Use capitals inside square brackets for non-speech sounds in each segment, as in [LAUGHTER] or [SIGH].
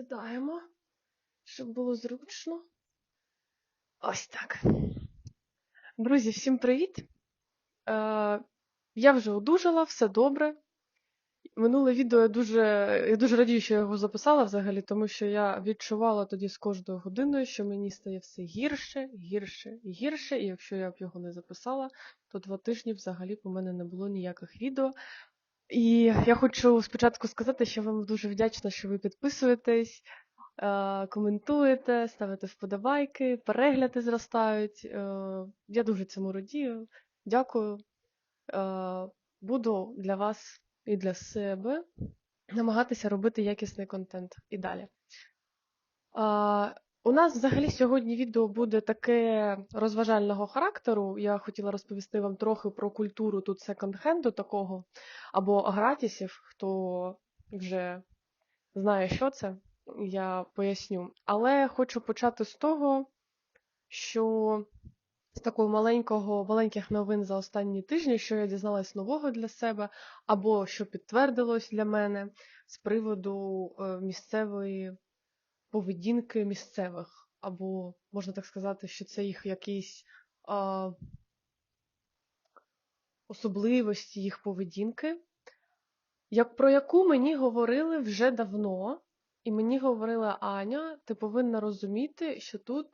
Сідаємо, щоб було зручно. Ось так. Друзі, всім привіт! Е, я вже одужала, все добре. Минуле відео я дуже, я дуже радію, що я його записала взагалі, тому що я відчувала тоді з кожною годиною, що мені стає все гірше, гірше і гірше. І якщо я б його не записала, то два тижні взагалі по мене не було ніяких відео. І я хочу спочатку сказати, що вам дуже вдячна, що ви підписуєтесь, е, коментуєте, ставите вподобайки, перегляди зростають. Е, Я дуже цьому радію. Дякую. Е, Буду для вас і для себе намагатися робити якісний контент і далі. У нас взагалі сьогодні відео буде таке розважального характеру. Я хотіла розповісти вам трохи про культуру тут секонд-хенду такого, або гратісів, хто вже знає, що це, я поясню. Але хочу почати з того, що з такого маленького, маленьких новин за останні тижні, що я дізналась нового для себе, або що підтвердилось для мене з приводу е, місцевої поведінки місцевих, або можна так сказати, що це їх якісь а, особливості їх поведінки, як про яку мені говорили вже давно, і мені говорила Аня, ти повинна розуміти, що тут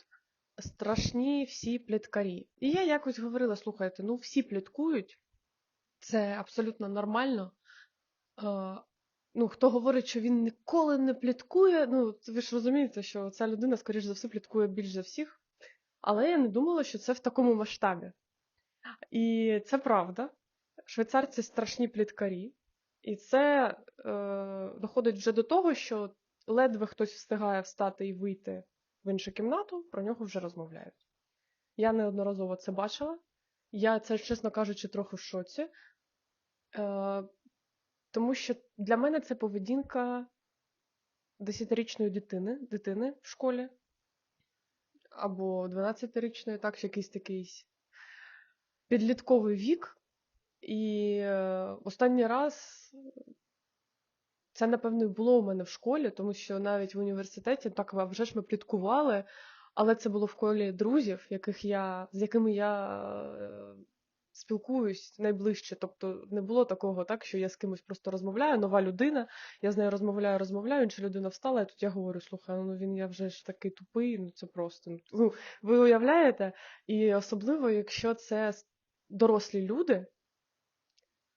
страшні всі пліткарі. І я якось говорила: слухайте, ну всі пліткують, це абсолютно нормально. Ну, Хто говорить, що він ніколи не пліткує, ну, ви ж розумієте, що ця людина, скоріш за все, пліткує більш за всіх. Але я не думала, що це в такому масштабі. І це правда. Швейцарці страшні пліткарі. І це е, доходить вже до того, що ледве хтось встигає встати і вийти в іншу кімнату, про нього вже розмовляють. Я неодноразово це бачила. Я це, чесно кажучи, трохи в шоці. Е, Тому що для мене це поведінка десятирічної дитини дитини в школі. Або 12-річної, так, якийсь такий підлітковий вік. І е, останній раз це, напевно, було у мене в школі, тому що навіть в університеті так вже ж ми пліткували, але це було в колі друзів, яких я, з якими я е, спілкуюсь найближче. Тобто не було такого, так, що я з кимось просто розмовляю, нова людина, я з нею розмовляю, розмовляю, інша людина встала, і тут я говорю, слухай, ну він я вже ж такий тупий, ну це просто. Ну, Ви уявляєте? І особливо, якщо це дорослі люди,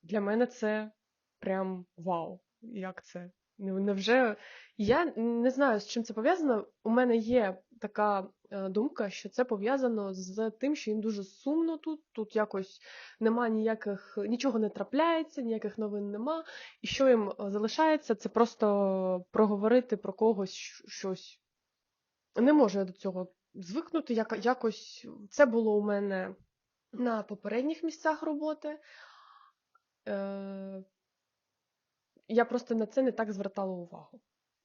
для мене це прям вау як це? Ну, невже я не знаю, з чим це пов'язано. У мене є така е, думка, що це пов'язано з тим, що їм дуже сумно тут. Тут якось нема ніяких, нічого не трапляється, ніяких новин нема. І що їм е, залишається, це просто проговорити про когось щось. Не можу я до цього звикнути. Як, якось це було у мене на попередніх місцях роботи. Е, я просто на це не так звертала увагу.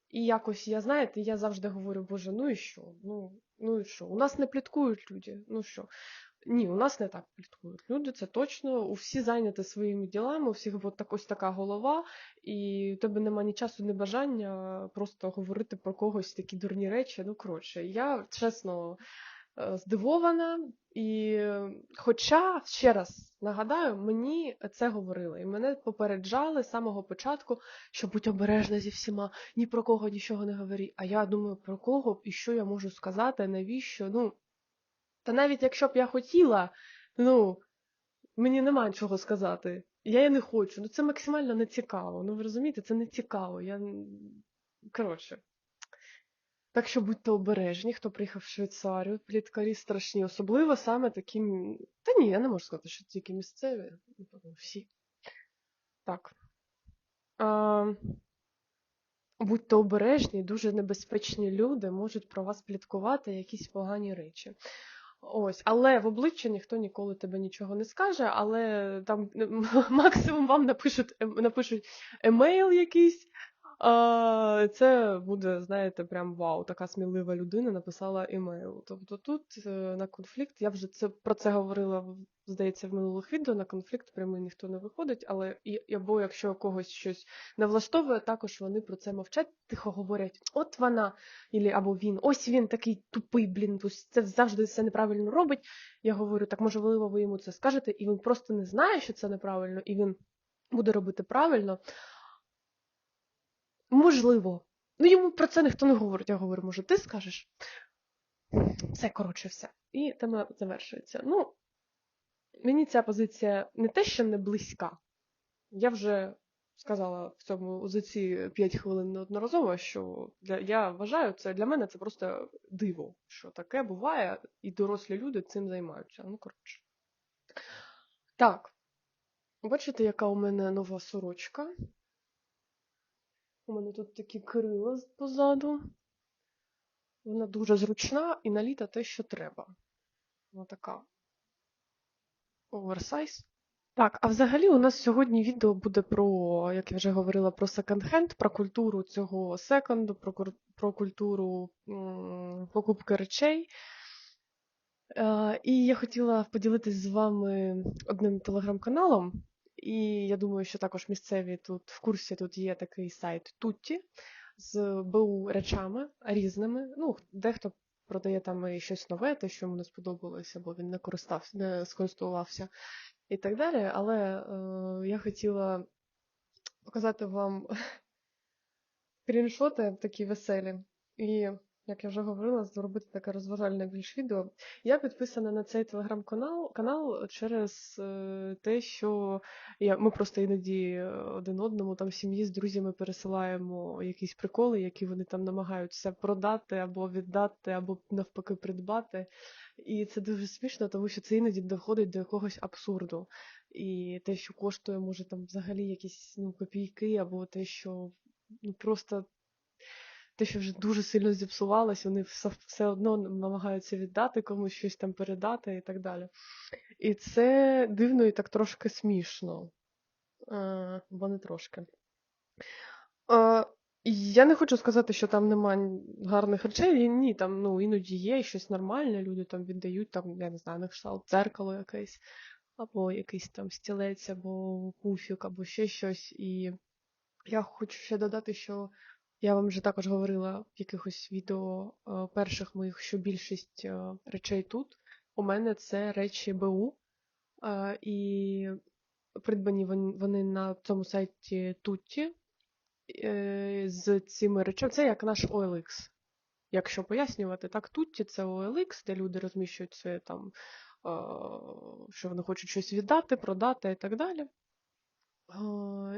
І якось я, знаєте, я завжди говорю, Боже, ну і що? Ну ну і що? У нас не пліткують люди. Ну що? Ні, у нас не так пліткують люди, це точно. У всі зайняті своїми ділами, у всіх от так, ось така голова, і у тебе нема ні часу, ні бажання просто говорити про когось такі дурні речі. Ну, коротше, я чесно. Е, здивована, і хоча, ще раз нагадаю, мені це говорили, і мене попереджали з самого початку, що будь обережна зі всіма, ні про кого нічого не говори. А я думаю, про кого і що я можу сказати, навіщо? Ну, Та навіть якщо б я хотіла, ну, мені немає чого сказати. Я і не хочу. Ну це максимально не цікаво. Ну ви розумієте, це не цікаво. Я... Коротше. Так що будьте обережні, хто приїхав в Швейцарію, пліткарі страшні, особливо саме такі. Та ні, я не можу сказати, що тільки місцеві, всі. Так. А, Будьте обережні, дуже небезпечні люди можуть про вас пліткувати якісь погані речі. Ось, Але в обличчя ніхто ніколи тебе нічого не скаже, але там [LAUGHS] максимум вам напишуть напишуть емейл якийсь, А, це буде, знаєте, прям вау, така смілива людина написала імейл. Тобто тут е, на конфлікт, я вже це про це говорила, здається, в минулих відео. На конфлікт прямий ніхто не виходить, але і, або якщо когось щось не влаштовує, також вони про це мовчать, тихо говорять: от вона, або він, ось він такий тупий, блін, це завжди все неправильно робить. Я говорю, так можливо, ви йому це скажете, і він просто не знає, що це неправильно, і він буде робити правильно. Можливо. Ну, йому про це ніхто не говорить. Я говорю, може, ти скажеш? Все, коротше, все. І тема завершується. Ну, мені ця позиція не те, що не близька. Я вже сказала в цьому за ці 5 хвилин неодноразово, що для, я вважаю, це для мене це просто диво, що таке буває, і дорослі люди цим займаються. Ну, коротше. Так. Бачите, яка у мене нова сорочка? У мене тут такі крила позаду. Вона дуже зручна і на літо те, що треба. Вона така оверсайз. Так, а взагалі у нас сьогодні відео буде про, як я вже говорила, про секонд-хенд, про культуру цього секонду, про, про культуру м, покупки речей. Е, і я хотіла поділитись з вами одним телеграм-каналом. І я думаю, що також місцеві тут в курсі тут є такий сайт Тутті з БУ речами різними. Ну, дехто продає там і щось нове, те, що йому не сподобалося, бо він не користався, не скористувався і так далі. Але е, я хотіла показати вам [LAUGHS] скріншоти такі веселі. І, як я вже говорила, зробити таке розважальне більш відео. Я підписана на цей телеграм-канал канал через е, те, що я, ми просто іноді е, один одному там сім'ї з друзями пересилаємо якісь приколи, які вони там намагаються продати або віддати, або навпаки придбати. І це дуже смішно, тому що це іноді доходить до якогось абсурду. І те, що коштує, може там взагалі якісь ну, копійки, або те, що ну просто те, що вже дуже сильно зіпсувалось, вони все, все одно намагаються віддати комусь щось там передати і так далі. І це дивно і так трошки смішно. Е, бо не трошки. Е, я не хочу сказати, що там нема гарних речей. Ні, там ну, іноді є щось нормальне, люди там віддають, там, я не знаю, на кшталт дзеркало якесь, або якийсь там стілець, або пуфік, або ще щось. І я хочу ще додати, що я вам вже також говорила в якихось відео е, перших моїх, що більшість е, речей тут у мене це речі БУ, е, і придбані вони на цьому сайті Тутті з цими речами. Це як наш OLX. Якщо пояснювати, так, Тутті це OLX, де люди розміщують своє там, що вони хочуть щось віддати, продати і так далі.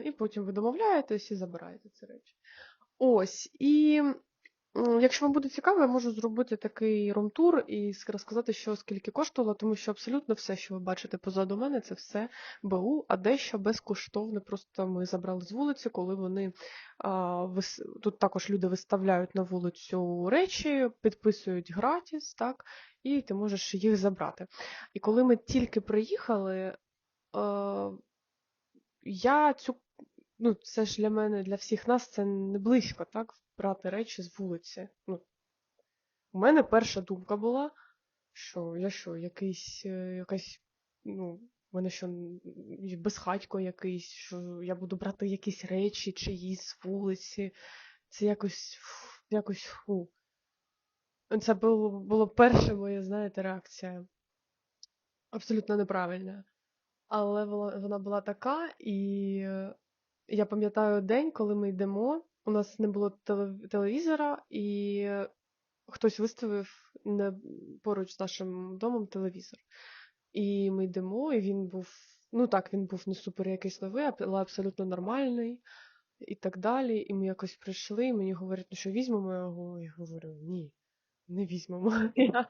І потім ви домовляєтесь і забираєте ці речі. Ось, і якщо вам буде цікаво, я можу зробити такий румтур і розказати, що скільки коштувало, тому що абсолютно все, що ви бачите позаду мене, це все БУ, а дещо безкоштовне. Просто ми забрали з вулиці, коли вони а, вис... тут також люди виставляють на вулицю речі, підписують гратіс, так, і ти можеш їх забрати. І коли ми тільки приїхали, е, я цю ну, це ж для мене, для всіх нас це не близько, так, брати речі з вулиці. Ну, у мене перша думка була, що я що, якийсь, е, якась, ну, в мене що, безхатько якийсь, що я буду брати якісь речі чиїсь з вулиці. Це якось, якось фу. Це було, було перша моя, знаєте, реакція. Абсолютно неправильна. Але вона, вона була така, і е, я пам'ятаю день, коли ми йдемо. У нас не було телевізора, і хтось виставив не, поруч з нашим домом телевізор. І ми йдемо, і він був, ну так, він був не супер якийсь новий, але абсолютно нормальний і так далі. І ми якось прийшли, і мені говорять, ну що візьмемо його? Я говорю, ні, не візьмемо. Я,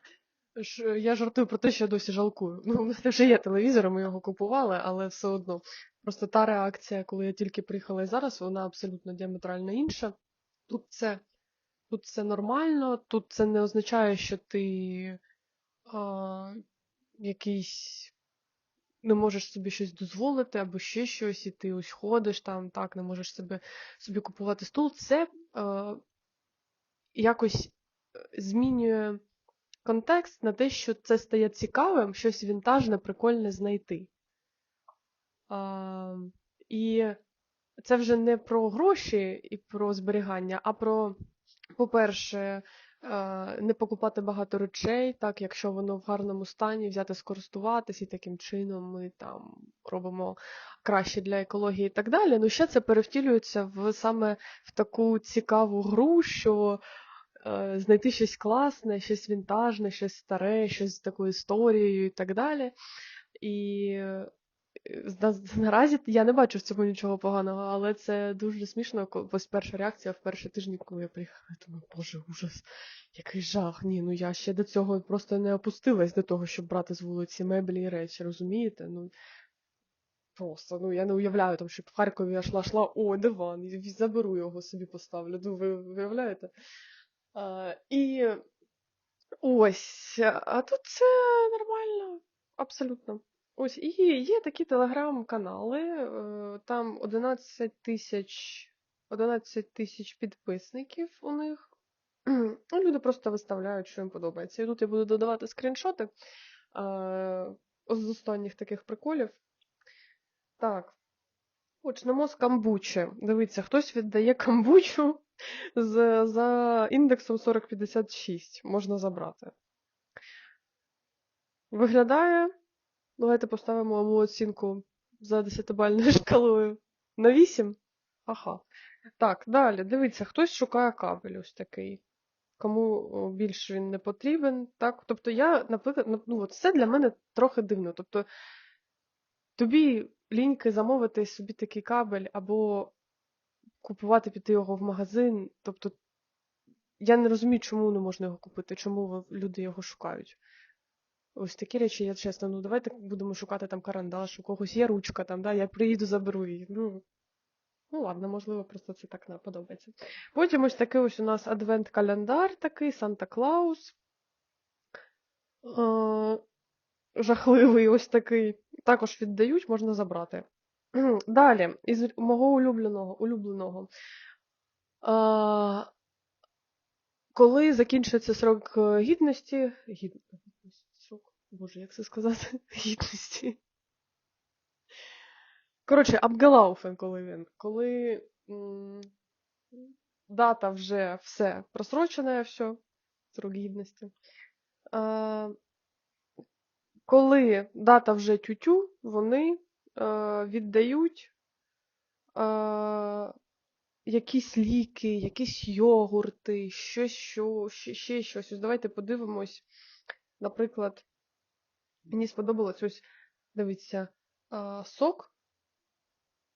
я жартую про те, що я досі жалкую. Ну, у мене вже є телевізор, ми його купували, але все одно. Просто та реакція, коли я тільки приїхала і зараз, вона абсолютно діаметрально інша. Тут це, тут це нормально, тут це не означає, що ти а, якийсь не можеш собі щось дозволити, або ще щось, і ти ось ходиш там, так, не можеш себе, собі купувати стул, це е, якось е, змінює контекст на те, що це стає цікавим, щось вінтажне, прикольне знайти. А, і це вже не про гроші і про зберігання, а про, по-перше, е, не покупати багато речей, так, якщо воно в гарному стані, взяти скористуватись, і таким чином ми там робимо краще для екології і так далі. Ну, ще це перевтілюється в саме в таку цікаву гру, що е, знайти щось класне, щось вінтажне, щось старе, щось з такою історією і так далі. І наразі я не бачу в цьому нічого поганого, але це дуже смішно. Ось перша реакція в перші тижні, коли я приїхала, я думаю, боже, ужас, який жах. Ні, ну я ще до цього просто не опустилась до того, щоб брати з вулиці меблі і речі, розумієте? Ну просто, ну я не уявляю, там, щоб в Харкові я шла, шла, о, диван, заберу його собі поставлю. Ну, ви виявляєте? А, і ось, а тут це нормально, абсолютно. Ось, і є такі телеграм-канали, е, там 11 тисяч 11 тисяч підписників у них. [CLEARS THROAT] Ну, Люди просто виставляють, що їм подобається. І тут я буду додавати скріншоти е, з останніх таких приколів. Так. Почнемо з камбучі. Дивіться, хтось віддає камбучу з, за індексом 4056. Можна забрати. Виглядає. Давайте поставимо йому оцінку за 10-бальною [LAUGHS] шкалою. На 8? Ага. Так, далі. Дивіться, хтось шукає кабель ось такий. Кому о, більш він не потрібен. Так? Тобто я, наприклад, ну, от це для мене трохи дивно. Тобто тобі ліньки замовити собі такий кабель або купувати піти його в магазин. Тобто я не розумію, чому не можна його купити, чому люди його шукають. Ось такі речі, я чесно, ну давайте будемо шукати там карандаш, у когось є ручка там, да, я приїду, заберу її. Ну, ну ладно, можливо, просто це так не подобається. Потім ось такий ось у нас адвент-календар такий, Санта-Клаус. Жахливий ось такий. Також віддають, можна забрати. [CLEARS THROAT] Далі, із мого улюбленого. улюбленого. Коли закінчується срок е, гідності. Гід... Боже, як це сказати? Гідності. Коротше, Абгалауфен, коли він. Коли м, дата вже все просрочена, все, срок гідності. Е, коли дата вже тютю, вони е, віддають е, якісь ліки, якісь йогурти, щось, що, ще, ще щось. Ось давайте подивимось. Наприклад, мені сподобалось ось, дивіться, е, сок.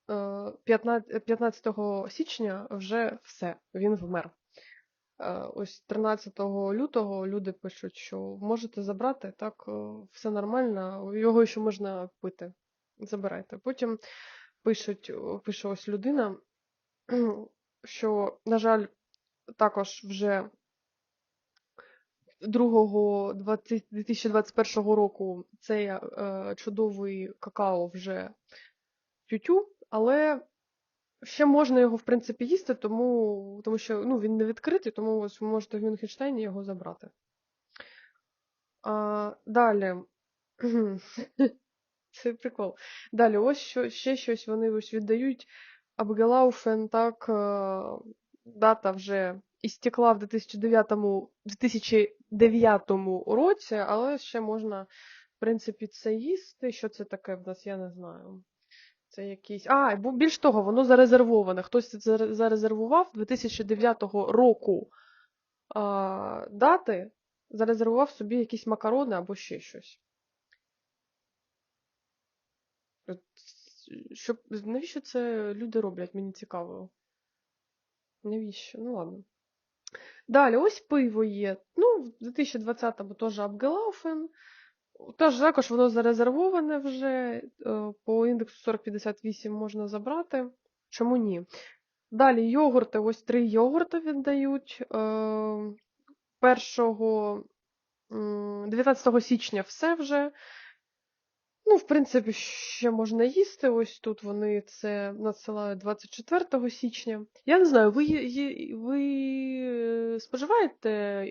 е, 15, 15 січня вже все, він вмер. Е, Ось 13 лютого люди пишуть, що можете забрати, так, е, все нормально, його ще можна пити. Забирайте. Потім пишуть, пише ось людина, [CLEARS THROAT] що, на жаль, також вже 2 2021 року цей е, чудовий какао вже тютю, але ще можна його, в принципі, їсти, тому, тому що ну, він не відкритий, тому ось ви можете в Мюнхенштейні його забрати. А, далі. [CLEARS THROAT] Це прикол. Далі, ось що, ще щось вони ось віддають. Абгелауфен, так, е, дата вже істекла в 2009, 2009 році, але ще можна, в принципі, це їсти. Що це таке в нас, я не знаю. Це якийсь. А, більш того, воно зарезервоване. Хтось це зарезервував 2009 року а, дати, зарезервував собі якісь макарони або ще щось. Щоб, навіщо це люди роблять? Мені цікаво. Навіщо? Ну ладно. Далі, ось пиво є. Ну, в 2020-му теж Абгелауфен. Теж також воно зарезервоване вже. е, По індексу 4058 можна забрати. Чому ні? Далі йогурти, ось три йогурти віддають. Е, 1 19 січня все вже. Ну, в принципі, ще можна їсти. Ось тут вони це надсилають 24 січня. Я не знаю, ви, ви е, споживаєте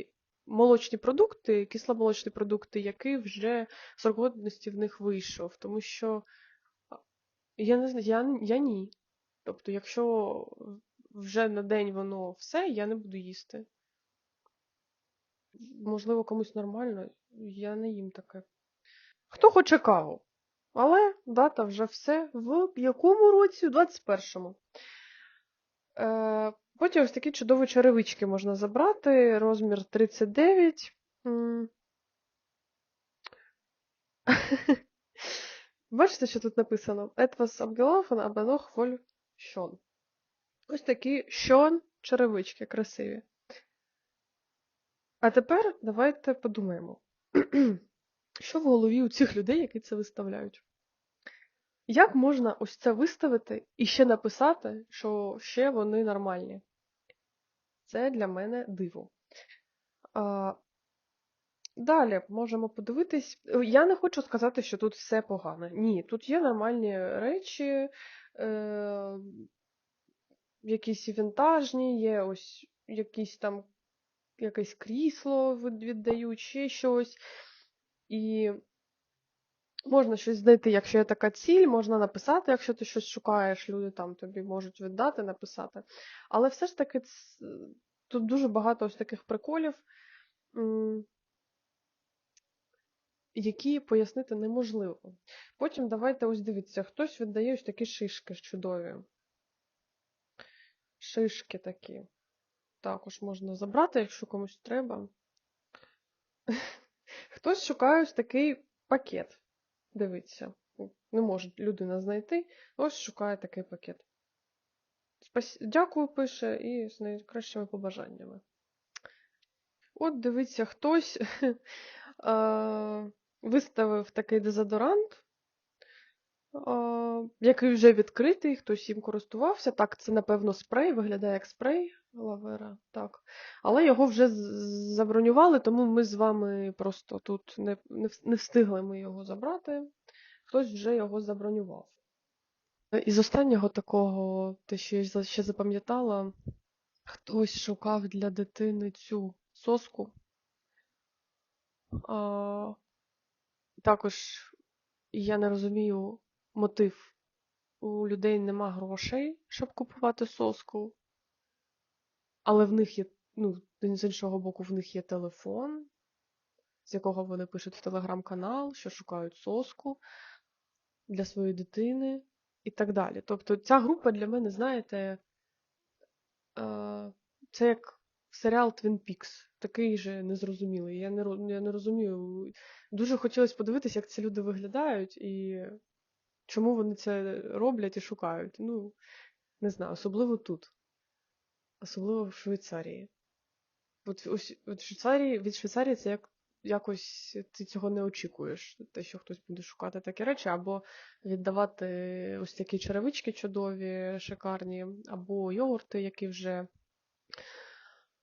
молочні продукти, кисломолочні продукти, які вже срок годності в них вийшов, тому що я не знаю, я, я ні. Тобто, якщо вже на день воно все, я не буду їсти. Можливо, комусь нормально, я не їм таке. Хто хоче каву? Але дата вже все. В якому році? У 21-му. Е, потім ось такі чудові черевички можна забрати. Розмір 39. [LAUGHS] Бачите, що тут написано? Etwas abgelaufen, aber noch voll schon. Ось такі schon черевички красиві. А тепер давайте подумаємо, [CLEARS THROAT] що в голові у цих людей, які це виставляють. Як можна ось це виставити і ще написати, що ще вони нормальні? Це для мене диво. А, далі можемо подивитись. Я не хочу сказати, що тут все погано. Ні, тут є нормальні речі, е, якісь вінтажні, є ось якісь там якесь крісло віддають, ще щось. І можна щось знайти, якщо є така ціль, можна написати, якщо ти щось шукаєш, люди там тобі можуть віддати, написати. Але все ж таки тут дуже багато ось таких приколів, які пояснити неможливо. Потім давайте ось дивіться, хтось віддає ось такі шишки чудові. Шишки такі. Також можна забрати, якщо комусь треба. Хтось шукає ось такий пакет. Дивіться, не може людина знайти, ось шукає такий пакет. Спас... Дякую, пише, і з найкращими побажаннями. От дивіться, хтось [LAUGHS] е, виставив такий дезодорант, який вже відкритий, хтось їм користувався. Так, це, напевно, спрей, виглядає як спрей лавера. Так. Але його вже забронювали, тому ми з вами просто тут не, не, встигли ми його забрати. Хтось вже його забронював. Із останнього такого, те, що я ще запам'ятала, хтось шукав для дитини цю соску. А, також я не розумію мотив. У людей нема грошей, щоб купувати соску, але в них є, ну, з іншого боку, в них є телефон, з якого вони пишуть в телеграм-канал, що шукають соску для своєї дитини і так далі. Тобто ця група для мене, знаєте, е, це як серіал Twin Peaks, такий же незрозумілий. Я не, я не розумію. Дуже хотілося подивитися, як ці люди виглядають і чому вони це роблять і шукають. Ну, не знаю, особливо тут. Особливо в Швейцарії. От, ось, от Швейцарії, від Швейцарії це як, якось ти цього не очікуєш, те, що хтось буде шукати такі речі, або віддавати ось такі черевички чудові, шикарні, або йогурти, які вже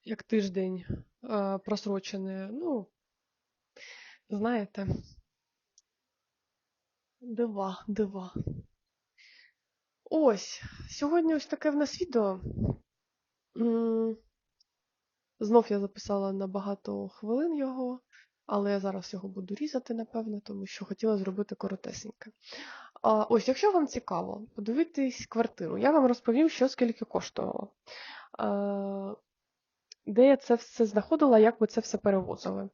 як тиждень е, просрочені. Ну, знаєте, дива, дива. Ось, сьогодні ось таке в нас відео. Знов я записала на багато хвилин його, але я зараз його буду різати, напевно, тому що хотіла зробити коротесеньке. А, ось, якщо вам цікаво, подивитись квартиру, я вам розповім, що скільки коштувало. А, де я це все знаходила, як ми це все перевозили.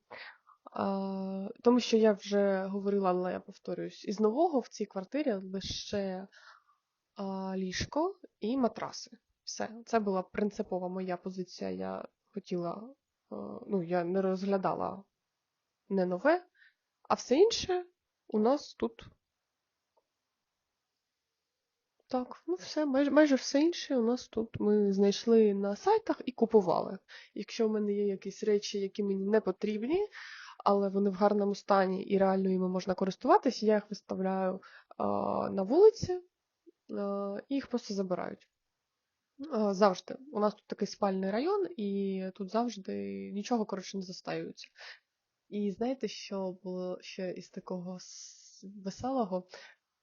Тому що я вже говорила, але я повторююсь, із нового в цій квартирі лише ліжко і матраси. Все, це була принципова моя позиція. Я хотіла, ну, я не розглядала не нове, а все інше у нас тут. Так, ну все, майже, майже все інше у нас тут ми знайшли на сайтах і купували. Якщо в мене є якісь речі, які мені не потрібні, але вони в гарному стані і реально ними можна користуватися, я їх виставляю на вулиці, і їх просто забирають. Завжди. У нас тут такий спальний район, і тут завжди нічого, коротше, не застаюється. І знаєте, що було ще із такого веселого.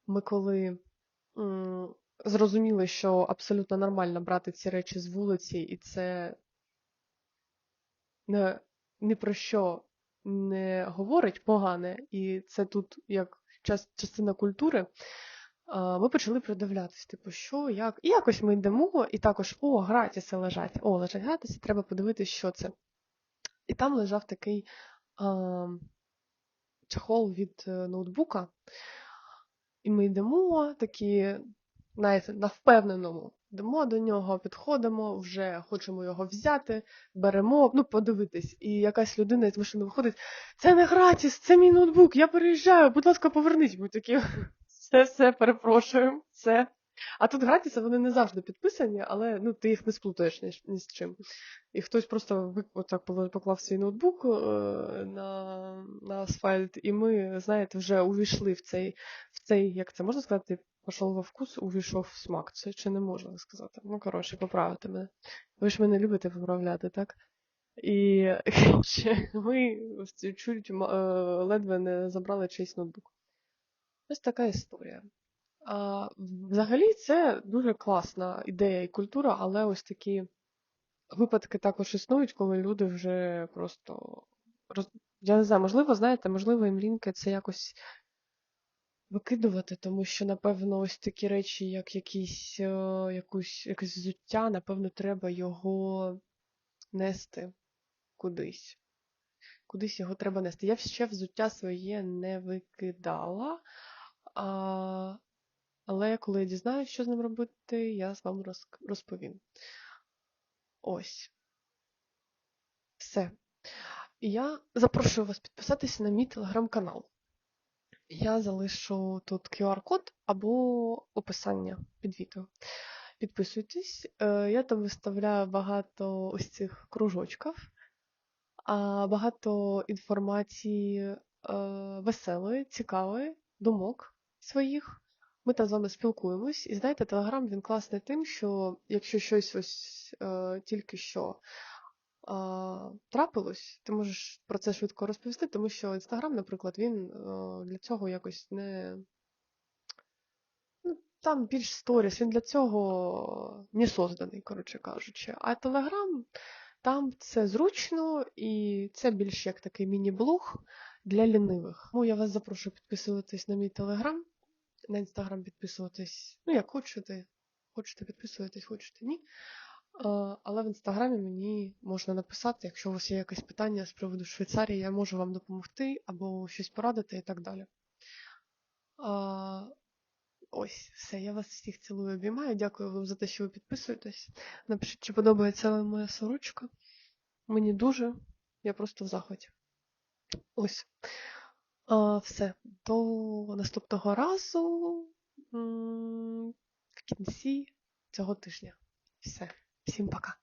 Ми коли м, зрозуміли, що абсолютно нормально брати ці речі з вулиці, і це не, ні про що не говорить погане, і це тут як час, частина культури. Ми почали придивлятись, типу, що, як. І якось ми йдемо, і також, о, гратіси лежать. О, лежать гратіси, треба подивитись, що це. І там лежав такий а, чехол від е, ноутбука. І ми йдемо такі, знаєте, на впевненому. Йдемо до нього, підходимо, вже хочемо його взяти, беремо, ну, подивитись. І якась людина з машини виходить: це не гратіс, це мій ноутбук, я переїжджаю, будь ласка, поверніть. Ми такі, все, все, перепрошуємо, все. А тут гратіси, вони не завжди підписані, але ну, ти їх не сплутаєш ні, ні з чим. І хтось просто отак поклав свій ноутбук е, на, на асфальт, і ми, знаєте, вже увійшли в цей, в цей, як це можна сказати, пішов во вкус, увійшов в смак. Це чи не можна сказати? Ну, коротше, поправити мене. Ви ж мене любите поправляти, так? І [LAUGHS] коротше, ми чуть е, ледве не забрали чийсь ноутбук. Ось така історія. А, взагалі, це дуже класна ідея і культура, але ось такі випадки також існують, коли люди вже просто я не знаю, можливо, знаєте, можливо, їм ліньки це якось викидувати, тому що, напевно, ось такі речі, як якісь, е, якусь, якесь взуття, напевно, треба його нести кудись. Кудись його треба нести. Я ще взуття своє не викидала. А, але коли я дізнаюся, що з ним робити, я з вами розповім. Ось. Все. Я запрошую вас підписатися на мій телеграм-канал. Я залишу тут QR-код або описання під відео. Підписуйтесь. Е, Я там виставляю багато ось цих кружочків, багато інформації е, веселої, цікавої, думок своїх. Ми там з вами спілкуємось. І знаєте, Телеграм він класний тим, що якщо щось ось е, тільки що трапилось, ти можеш про це швидко розповісти, тому що Інстаграм, наприклад, він для цього якось не. Ну, там більш сторіс, він для цього не созданий, коротше кажучи. А Телеграм там це зручно і це більш як такий міні-блог для лінивих. Тому я вас запрошую підписуватись на мій Телеграм, на Інстаграм підписуватись, ну як хочете. Хочете підписуєтесь, хочете ні. Е, Але в інстаграмі мені можна написати, якщо у вас є якесь питання з приводу Швейцарії, я можу вам допомогти або щось порадити і так далі. А, Ось, все, я вас всіх цілую, обіймаю. Дякую вам за те, що ви підписуєтесь. Напишіть, чи подобається вам моя сорочка. Мені дуже, я просто в захваті. Ось. А, Все. До наступного разу в кінці цього тижня. Все. Всім пока.